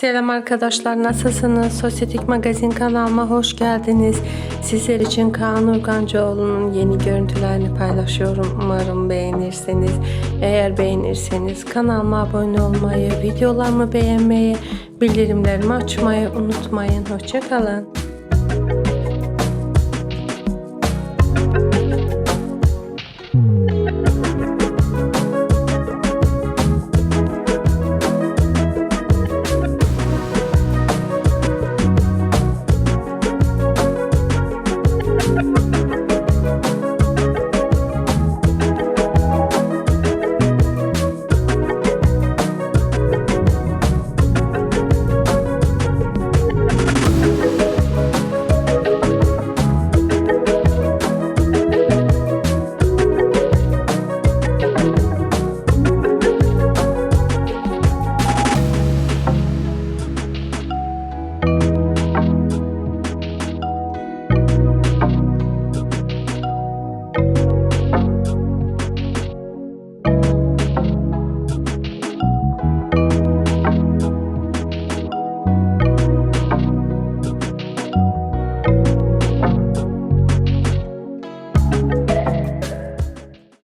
Selam arkadaşlar nasılsınız? Sosyetik Magazin kanalıma hoş geldiniz. Sizler için Kaan Urgancıoğlu'nun yeni görüntülerini paylaşıyorum. Umarım beğenirsiniz. Eğer beğenirseniz kanalıma abone olmayı, videolarımı beğenmeyi, bildirimlerimi açmayı unutmayın. Hoşçakalın.